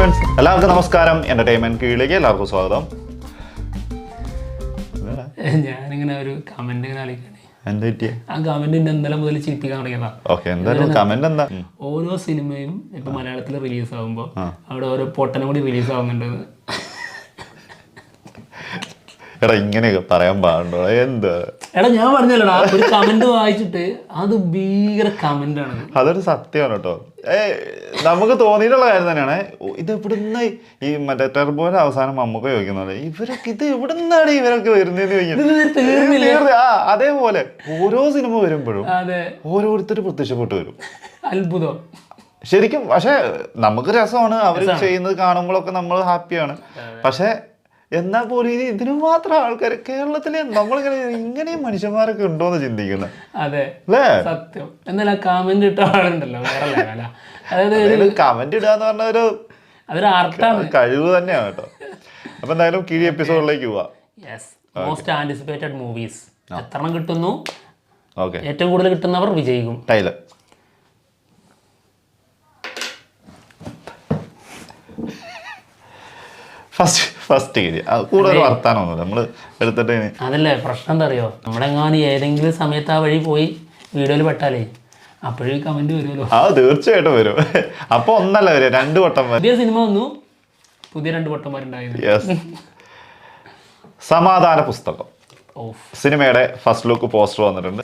Friends എല്ലാവർക്കും നമസ്കാരം. Entertainment കീഴിലേക്ക് എല്ലാവർക്കും സ്വാഗതം. ഞാനിങ്ങനെ ഒരു കമന്റ് ഇങ്ങനെ കളിക്കണേ എന്താ പറ്റിയേ? ആ കമന്റ് ഇന്നലെ മുതൽ ഓരോ സിനിമയും ഇപ്പൊ മലയാളത്തിൽ റിലീസ് ആകുമ്പോൾ അവിടെ ഓരോ പൊട്ടനും കൂടി റിലീസ് ആവുന്നുണ്ട്. എടാ ഇങ്ങനെയൊക്കെ പറയാൻ പാടുണ്ടോ? എന്താ? എടാ ഞാൻ പറഞ്ഞല്ലടാ. ഒരു കമന്റ് വായിച്ചിട്ട് അത് ഭീകര കമന്റ് ആണ്. അതൊരു സത്യമാണ് കേട്ടോ. ഏ നമുക്ക് തോന്നിയിട്ടുള്ള കാര്യം തന്നെയാണ്. ഇത് ഇവിടുന്ന് ഈ മറ്റേ ടെർബോന്റെ അവസാനം മമ്മൂക്ക ചോദിക്കുന്നത് ഇവരൊക്കെ ഇത് എവിടുന്നാണ് ഇവരൊക്കെ വരുന്നതെന്ന് ചോദിക്കുന്നത് ആ അതേപോലെ ഓരോ സിനിമ വരുമ്പോഴും ഓരോരുത്തർ പ്രത്യക്ഷപ്പെട്ട് വരും. അത്ഭുതം. ശരിക്കും പക്ഷെ നമുക്ക് രസമാണ്. അവർ ചെയ്യുന്നത് കാണുമ്പോഴൊക്കെ നമ്മൾ ഹാപ്പിയാണ്. പക്ഷെ എന്നാൽ പോലും ഇനി ഇതിനു മാത്രം ആൾക്കാർ കേരളത്തിലെ നമ്മളിങ്ങനെ ഇങ്ങനെയും മനുഷ്യന്മാരൊക്കെ ഉണ്ടോ എന്ന് ചിന്തിക്കുന്നത് അതെ സത്യം. എന്നാലും ആ കമന്റ് ഇട്ട ആളുണ്ടല്ലോ വേറെ അതായത് കമന്റ് ഇടുക എന്ന് പറഞ്ഞ ഒരു അതൊരു ആർട്ടാണ് കഴിവ് തന്നെയാണ് കേട്ടോ. അപ്പൊ എന്തായാലും കിഴി എപ്പിസോഡിലേക്ക് പോവാ. യെസ് മോസ്റ്റ് ആന്റിസിപ്പേറ്റഡ് മൂവീസ് എത്രണ്ണം കിട്ടുന്നു? ഏറ്റവും കൂടുതൽ കിട്ടുന്നവർ വിജയിക്കും. ടൈലർ. ഫസ്റ്റ് ഫസ്റ്റ് അത്. കൂടുതൽ വർത്താനമൊന്നുമില്ല നമ്മൾ എടുത്തിട്ട് അതല്ലേ പ്രശ്നം എന്താ അറിയോ? നമ്മളെങ്ങാനും ഏതെങ്കിലും സമയത്ത് ആ വഴി പോയി വീഡിയോയിൽ പെട്ടാലേ അപ്പോഴും കമന്റ് വരുമല്ലോ. ആ തീർച്ചയായിട്ടും വരും. അപ്പൊ ഒന്നല്ല വരും രണ്ട് വട്ടം വരും. പുതിയ സിനിമ വന്നു. പുതിയ രണ്ട് പൊട്ടന്മാരുണ്ടായിരുന്നു യെസ് സമാധാന പുസ്തകം. സിനിമയുടെ ഫസ്റ്റ് ലുക്ക് പോസ്റ്റർ വന്നിട്ടുണ്ട്.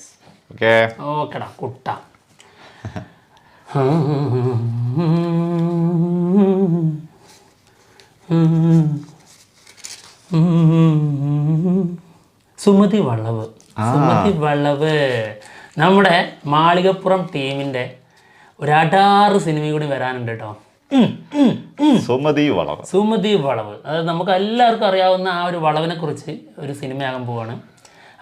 ഓക്കെ ഓക്കെടാ കുട്ട. സുമതി വളവ് സുമതി വളവ് നമ്മുടെ മാളികപ്പുറം ടീമിന്റെ ഒരു അടാറ് സിനിമയും കൂടി വരാനുണ്ട് കേട്ടോ. സുമതി വളവ്. സുമതി വളവ്. അതായത് നമുക്ക് എല്ലാവർക്കും അറിയാവുന്ന ആ ഒരു വളവിനെ കുറിച്ച് ഒരു സിനിമയാകാൻ പോവാണ്.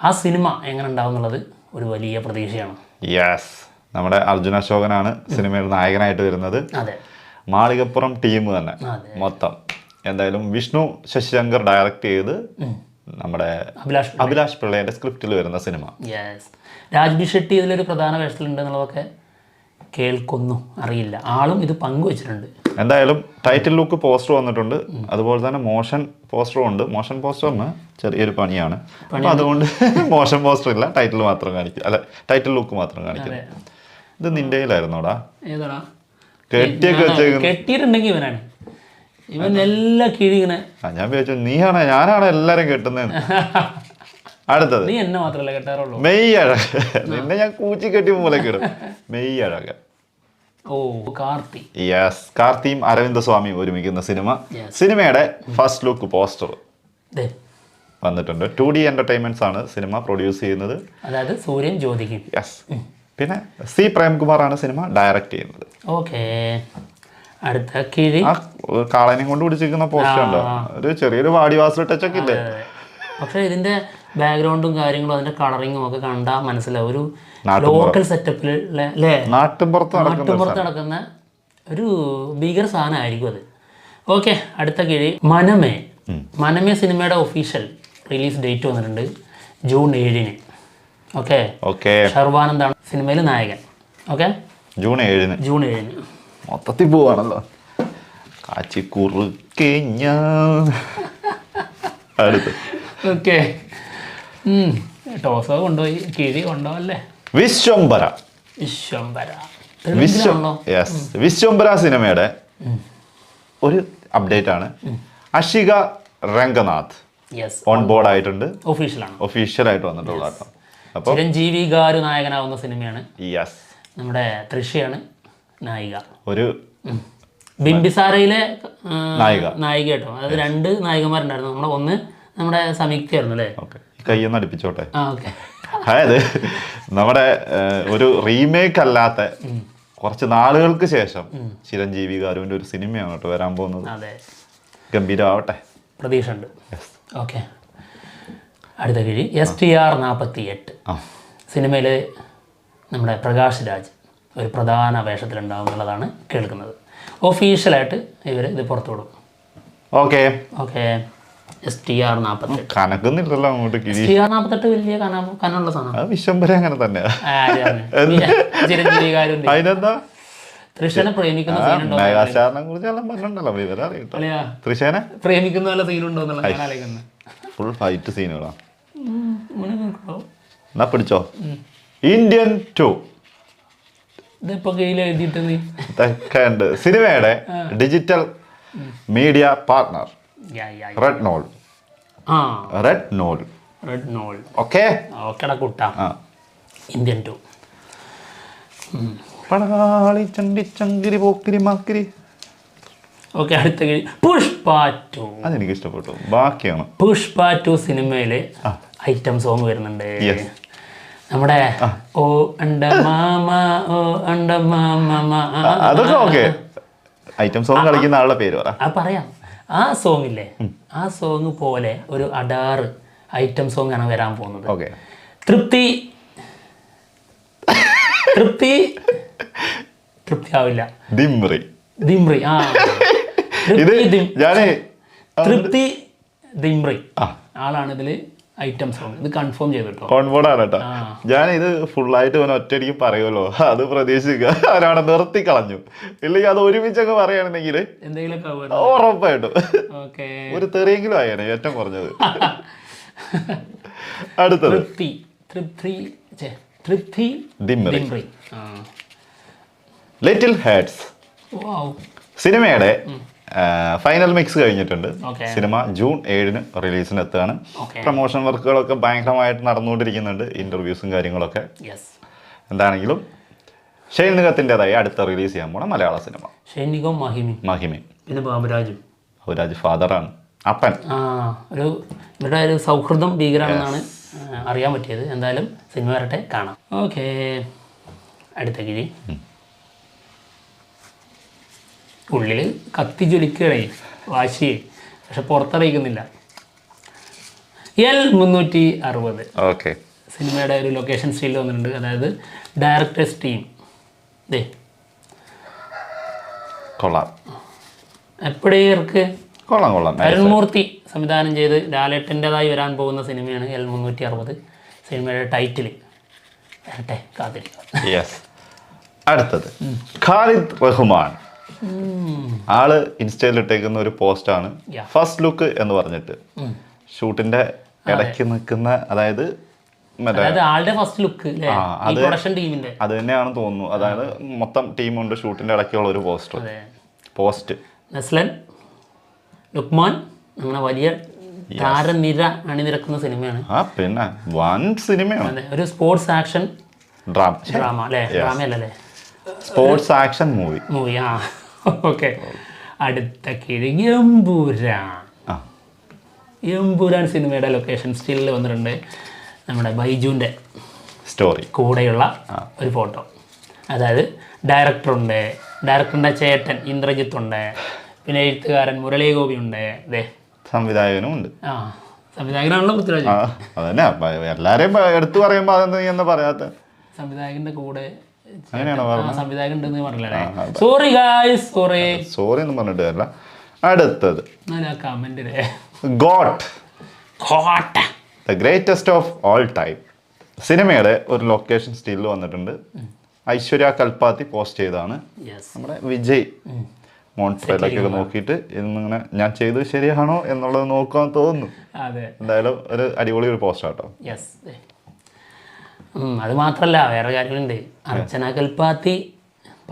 ആ സിനിമ എങ്ങനെ ഉണ്ടാവും എന്നുള്ളത് ഒരു വലിയ പ്രതീക്ഷയാണ്. യെസ് നമ്മുടെ അർജുന അശോകനാണ് സിനിമയുടെ നായകനായിട്ട് വരുന്നത്. അതെ. മാളികപ്പുറം ടീം തന്നെ. മൊത്തം. എന്തായാലും വിഷ്ണു ശശിശങ്കർ ഡയറക്റ്റ് ചെയ്ത് നമ്മുടെ അഭിലാഷ് അഭിലാഷ് പിള്ളയുടെ സ്ക്രിപ്റ്റിൽ വരുന്ന സിനിമ. യെസ് രാജ്ബി ഷെട്ടി ഇതിലൊരു പ്രധാന വേഷത്തിലുണ്ട് എന്നുള്ളതൊക്കെ കേൾക്കുന്നു അറിയില്ല. ആളും ഇത് പങ്കുവച്ചിട്ടുണ്ട്. എന്തായാലും ടൈറ്റിൽ ലുക്ക് പോസ്റ്റർ വന്നിട്ടുണ്ട്. അതുപോലെ തന്നെ മോഷൻ പോസ്റ്ററും ഉണ്ട്. മോഷൻ പോസ്റ്ററിന് ചെറിയൊരു പണിയാണ്. അപ്പം അതുകൊണ്ട് മോഷൻ പോസ്റ്റർ ഇല്ല. ടൈറ്റിൽ മാത്രം കാണിക്കും അല്ല ടൈറ്റിൽ ലുക്ക് മാത്രം കാണിക്കും ഇത് നിന്റെ കയ്യിലായിരുന്നോടാ? ഏതാടാ? കെട്ടിയൊക്കെ വെച്ചേക്കുന്നു. കെട്ടിയിട്ടുണ്ടെങ്കിൽ ഇവനാണ്. ഇവൻ എല്ലാ കിഴി ഇങ്ങനെ ആ ഞാൻ വിചാരിച്ചു നീയാണോ ഞാനാണോ എല്ലാരും കെട്ടുന്നത് അടുത്തത്. നീ എന്നെ മാത്രമല്ല കെട്ടാറുള്ളൂ. മെയ് അഴക നിന്നെ ഞാൻ കൂച്ചി കെട്ടി മൂലക്കിടും മെയ് അഴക ഓ കാർത്തി. യെസ് കാർത്തിയും അരവിന്ദ സ്വാമിയും ഒരുമിക്കുന്ന സിനിമ. സിനിമയുടെ ഫസ്റ്റ് ലുക്ക് പോസ്റ്റർ വന്നിട്ടുണ്ട്. ടു ഡി എന്റർടൈൻമെന്റ്സ് ആണ് സിനിമ പ്രൊഡ്യൂസ് ചെയ്യുന്നത്. അതായത് സൂര്യൻ ജ്യോതിക്കും. യെസ് പിന്നെ സി പ്രേംകുമാർ ആണ് സിനിമ ഡയറക്റ്റ് ചെയ്യുന്നത്. ഓക്കെ അടുത്ത കിഴി. ആ കാളനെയും കൊണ്ട് പിടിച്ചിരിക്കുന്ന പോസ്റ്റർ ഉണ്ടോ? ഒരു ചെറിയൊരു വാടിവാസൽ ടച്ച് ഒക്കെ ഇല്ലേ? പക്ഷെ ഇതിന്റെ ബാക്ക്ഗ്രൗണ്ടും കാര്യങ്ങളും അതിന്റെ കളറിങ്ങും ഒക്കെ കണ്ടാൽ മനസ്സിലാവും. ഒരു ലോക്കൽ സെറ്റപ്പിലുള്ള അല്ലേ നാട്ടിൻപുറത്ത് നടക്കുന്ന ഒരു ഭീകര സാധനമായിരിക്കും അത്. ഓക്കെ അടുത്ത കിഴി. മനമേ. മനമേ സിനിമയുടെ ഒഫീഷ്യൽ റിലീസ് ഡേറ്റ് വന്നിട്ടുണ്ട് ജൂൺ ഏഴിന്. ഓക്കെ ഓക്കെ ഷർവാനന്ദാണ് സിനിമയിൽ നായകൻ. ഓക്കെ ജൂൺ ഏഴിന്. ജൂൺ ഏഴിന്. മൊത്തത്തിൽ പോവാണല്ലോ. കാച്ചി കുറുക്കെ ഞാൻ അടുത്ത്. ഓക്കെ. ടോസോ കൊണ്ടുപോയി. കിഴി കൊണ്ടുപോകല്ലേ വിശ്വംബര വിശ്വംബര വിശ്വം യെസ് വിശ്വംബര സിനിമയുടെ ഒരു അപ്ഡേറ്റ് ആണ്. അഷിക രംഗനാഥ് ഓൺ ബോർഡ് ആയിട്ടുണ്ട്. ഒഫീഷ്യലാണ് ഒഫീഷ്യൽ ആയിട്ട് വന്നിട്ടുള്ള അപ്പോൾ ചിരഞ്ജീവി ഗാരു നായകനാവുന്ന സിനിമയാണ്. യെസ് നമ്മുടെ തൃഷയാണ് നായിക. ഒരു ബിംബിസാരയിലെ നായിക. നായിക കേട്ടോ. അതായത് രണ്ട് നായികമാരുണ്ടായിരുന്നു. നമ്മുടെ ഒന്ന് നമ്മുടെ സമീക്ഷയായിരുന്നു അല്ലേ? കയ്യൊന്ന് അടുപ്പിച്ചോട്ടെ. അതായത് നമ്മുടെ ഒരു റീമേക്ക് അല്ലാത്ത കുറച്ച് നാളുകൾക്ക് ശേഷം ചിരഞ്ജീവി ഗാരുവിന്റെ ഒരു സിനിമയാണ് കേട്ടോ വരാൻ പോകുന്നത്. അതെ. ഗംഭീരമാവട്ടെ പ്രതീക്ഷ ഉണ്ട് ഓക്കെ അടുത്ത കിഴി. എസ് ടി ആർ നാൽപ്പത്തി എട്ട് സിനിമയിലെ നമ്മുടെ പ്രകാശ് രാജ്. ഒരു പ്രധാന വേഷത്തിലുണ്ടാവും എന്നുള്ളതാണ് കേൾക്കുന്നത്. ഒഫീഷ്യലായിട്ട് ഇവർ ഇത് പുറത്തു കൊടുക്കും. Okay. Okay. S T R നാൽപ്പത്തെട്ട് കനക്കുന്നില്ലല്ലോ അങ്ങോട്ട് എസ് ടി ആർ നാൽപ്പത്തെട്ട് വലിയ കന കനുള്ള സാധനം വിശ്വംബര അങ്ങനെ അതിനെന്താ? പ്രേമിക്കുന്ന സീനുണ്ടോ മെഗാസ്റ്റാറിനെ കുറിച്ച് എല്ലാം പറഞ്ഞിട്ടുണ്ടല്ലോ വിവരം അറിയട്ടോ. അല്ലയാ? തൃശേനെ? പ്രേമിക്കുന്ന വല്ല സീനുണ്ടോ എന്നുള്ള ഫുൾ ഫൈറ്റ് സീനുകളാ എന്നാ പിടിച്ചോ. Indian two. ഇതിപ്പോ കയ്യിൽ എഴുതിയിട്ടുണ്ട് സിനിമയുടെ digital media partner. Yeah, yeah, yeah. Red knoll. ആ. Red knoll. Red knoll. Okay? ഓക്കെടാ കുട്ട. ആ. Indian two. പടകാളി ചണ്ടി ചങ്കിരി പോക്കിരി മാക്കിരി. ഓക്കെ അടുത്ത കഴി പുഷ്പ ടു. അതെനിക്ക് ഇഷ്ടപ്പെട്ടു. ബാക്കിയാണ്. പുഷ്പ ടു സിനിമയിലെ ഐറ്റം സോങ് വരുന്നുണ്ട്. നമ്മുടെ ഓ അണ്ട മാമ ഓ അണ്ട മാമ അതൊക്കെ ഓക്കെ. ഐറ്റം സോങ് കളിക്കുന്ന ആളുടെ പേര് പറ. ആ പറയാം. ആ സോങ് ഇല്ലേ ആ സോങ് പോലെ ഒരു അഡാറ് ഐറ്റം സോങ് ആണ് വരാൻ പോകുന്നത്. ഓക്കെ. തൃപ്തി. തൃപ്തി. തൃപ്തി ആവില്ല ദിമ്രി ദിമ്രി ആ. ഇത് തൃപ്തി ഞാൻ തൃപ്തി ദിമ്രി. ആളാണ് ഇതിൽ ഐറ്റം ആണ്. ഇത് കൺഫേം ചെയ്തിട്ടോ ആണ് കേട്ടോ. ഞാൻ ഇത് ഫുള്ളായിട്ട് അവൻ ഒറ്റയടിക്ക് പറയുമല്ലോ. അത് പ്രതീക്ഷിക്കുക. അവനവിടെ നിർത്തി കളഞ്ഞു. ഇല്ലെങ്കിൽ അത് ഒരുമിച്ചൊക്കെ അങ്ങ് പറയുകയാണെങ്കിൽ ഉറപ്പായിട്ടും. ഓക്കെ. ഒരു തെറിയെങ്കിലും ആയേനെ ഏറ്റവും കുറഞ്ഞത്. അടുത്തത്. തൃപ്തി. തൃപ്തി. ലിറ്റിൽ ഹെഡ്സ് സിനിമയുടെ ഫൈനൽ മിക്സ് കഴിഞ്ഞിട്ടുണ്ട്. സിനിമ ജൂൺ ഏഴിന് റിലീസിന് എത്തുകയാണ്. പ്രൊമോഷൻ വർക്കുകളൊക്കെ ഭയങ്കരമായിട്ട് നടന്നുകൊണ്ടിരിക്കുന്നുണ്ട് ഇന്റർവ്യൂസും കാര്യങ്ങളൊക്കെ. എന്താണെങ്കിലും ഷെയ്ൻ നിഗത്തിന്റെതായി അടുത്ത റിലീസ് ചെയ്യാൻ പോണ മലയാള സിനിമ. ഷൈനികവും മഹിമയും മഹിമി. പിന്നെ ബാബുരാജും. ഫാദറാണ്. അപ്പൻ. ഒരു ഇവരുടെ ഒരു സൗഹൃദം ഭീകരമാണെന്നാണ് അറിയാൻ പറ്റിയത്. എന്തായാലും സിനിമ വരട്ടെ കാണാം. ഓക്കേ അടുത്ത കിഴി. ഉള്ളിൽ കത്തി ജ്വലിക്കുകയാണ്. വാശി പക്ഷെ പുറത്തറിയിക്കുന്നില്ല. എൽ മുന്നൂറ്റി അറുപത്. ഓക്കെ. സിനിമയുടെ ഒരു ലൊക്കേഷൻ സ്റ്റീൽ വന്നിട്ടുണ്ട്. അതായത് ഡയറക്ടേഴ്സ് ടീം ദേ. കൊള്ളാം. എപ്പോഴേർക്ക് കൊള്ളാം കൊള്ളാം. അരുൺമൂർത്തി സംവിധാനം ചെയ്ത് ലാലേട്ടന്റെതായി വരാൻ പോകുന്ന സിനിമയാണ് എൽ മുന്നൂറ്റി അറുപത്. സിനിമയുടെ ടൈറ്റിൽ വരട്ടെ കാത്തിരിക്കുക യെസ് അടുത്തത്. ഖാലിദ് റഹ്മാൻ. ആൾ ഇൻസ്റ്റയിൽ ഇട്ടേക്കുന്ന ഒരു പോസ്റ്റാണ് ആണ്. ഫസ്റ്റ് ലുക്ക് എന്ന് പറഞ്ഞിട്ട്. ഷൂട്ടിന്റെ ഇടയ്ക്ക് നിൽക്കുന്ന അതായത് ആളുടെ ഫസ്റ്റ് ലുക്ക് അത് അത് തന്നെയാണെന്ന് തോന്നുന്നു. അതായത് മൊത്തം ടീമുണ്ട് ഷൂട്ടിന്റെ ഇടയ്ക്കുള്ള ഒരു പോസ്റ്റർ പോസ്റ്റ് നസ്ലൻ ലുക്മാൻ അങ്ങനെ വലിയ താരനിര അണിനിരക്കുന്ന സിനിമയാണ്. ആ പിന്നെ വൻ സിനിമയാണ്. ഒരു സ്പോർട്സ് ആക്ഷൻ ഡ്രാമ. ഡ്രാമ അല്ലേ? ഡ്രാമ അല്ലേ സ്പോർട്സ് ആക്ഷൻ മൂവി മൂവി ആ. ഓക്കെ. അടുത്ത കിഴി എമ്പുരാൻ. എമ്പുരാൻ സിനിമയുടെ ലൊക്കേഷൻ സ്റ്റില്ലിൽ വന്നിട്ടുണ്ട്. നമ്മുടെ ബൈജുവിന്റെ സ്റ്റോറി കൂടെയുള്ള ഒരു ഫോട്ടോ അതായത് ഡയറക്ടറുണ്ട് ഡയറക്ടറിന്റെ ചേട്ടൻ ഇന്ദ്രജിത്ത് ഉണ്ട് പിന്നെ എഴുത്തുകാരൻ മുരളീഗോപി ഉണ്ട്. അതെ സംവിധായകനും ഉണ്ട് ആ സംവിധായകനാണല്ലോ പൃഥ്വിരാജ്. അതന്നെ. എല്ലാവരെയും എല്ലാരെയും എടുത്തു പറയുമ്പോൾ അതെന്താ നീ എന്താ പറയാത്ത സംവിധായകന്റെ കൂടെ സംവിധായകൻ ഉണ്ടെന്ന് പറഞ്ഞില്ലേ സോറി ഗായ്സ് സോറി സോറി എന്ന് പറഞ്ഞിട്ട് അല്ല അടുത്തത് GOAT. The greatest of all time. സിനിമയുടെ ഒരു ലൊക്കേഷൻ സ്റ്റിൽ വന്നിട്ടുണ്ട്. ഐശ്വര്യ കൽപ്പാത്തി പോസ്റ്റ് ചെയ്താണ് നമ്മുടെ വിജയ് മോൺട്രയിലൊക്കെ നോക്കിയിട്ട് ഇന്നിങ്ങനെ ഞാൻ ചെയ്തത് ശരിയാണോ എന്നുള്ളത് നോക്കാൻ തോന്നുന്നു. എന്തായാലും ഒരു അടിപൊളി ഒരു പോസ്റ്റ് ആട്ടോ. അത് മാത്രല്ല വേറെ കാര്യങ്ങളുണ്ട്. അർച്ചന കൽപ്പാത്തി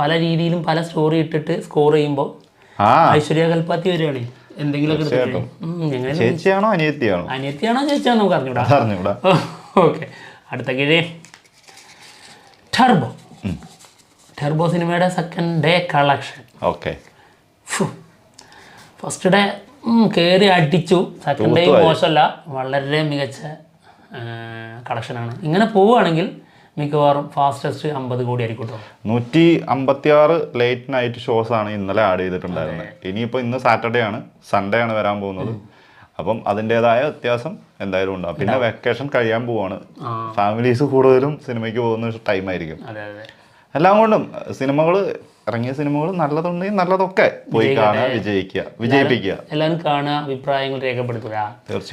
പല രീതിയിലും പല സ്റ്റോറി ഇട്ടിട്ട് സ്കോർ ചെയ്യുമ്പോൾ ഐശ്വര്യ കൽപ്പാത്തി വരികയാണ്. എന്തെങ്കിലുമൊക്കെ ചേച്ചിയാണോ അനിയത്തിയാണോ? അനിയത്തിയാണോ ചേച്ചിയാണോ നമുക്ക് അറിഞ്ഞൂടാ. അറിഞ്ഞൂടാ ഓക്കെ. അടുത്ത കീഴേ. ടർബോ. ടർബോ സിനിമയുടെ second day collection okay. First day കേറി അടിച്ചു. Second day. മോശമല്ല വളരെ മികച്ച കളക്ഷനാണ് ഇങ്ങനെ പോവുകയാണെങ്കിൽ മിക്കവാറും ഫാസ്റ്റസ്റ്റ് അമ്പത് കോടി ആയിരിക്കും നൂറ്റി അമ്പത്തി ആറ് ലേറ്റ് നൈറ്റ് ഷോസ് ആണ് ഇന്നലെ ആഡ് ചെയ്തിട്ടുണ്ടായിരുന്നത്. ഇനിയിപ്പോൾ ഇന്ന് സാറ്റർഡേ ആണ് സൺഡേ ആണ് വരാൻ പോകുന്നത്. അപ്പം അതിന്റെതായ വ്യത്യാസം എന്തായാലും ഉണ്ടാവും പിന്നെ വെക്കേഷൻ കഴിയാൻ പോവാണ്. ഫാമിലീസ് കൂടുതലും സിനിമയ്ക്ക് പോകുന്ന ടൈം ആയിരിക്കും. എല്ലാം കൊണ്ടും സിനിമകൾ ഇറങ്ങിയ സിനിമകൾ നല്ലതുണ്ടെങ്കിൽ നല്ലതൊക്കെ പോയി കാണുക വിജയിക്കുക വിജയിപ്പിക്കുക. എല്ലാവരും കാണുക അഭിപ്രായങ്ങൾ രേഖപ്പെടുത്തുക. തീർച്ചയായും.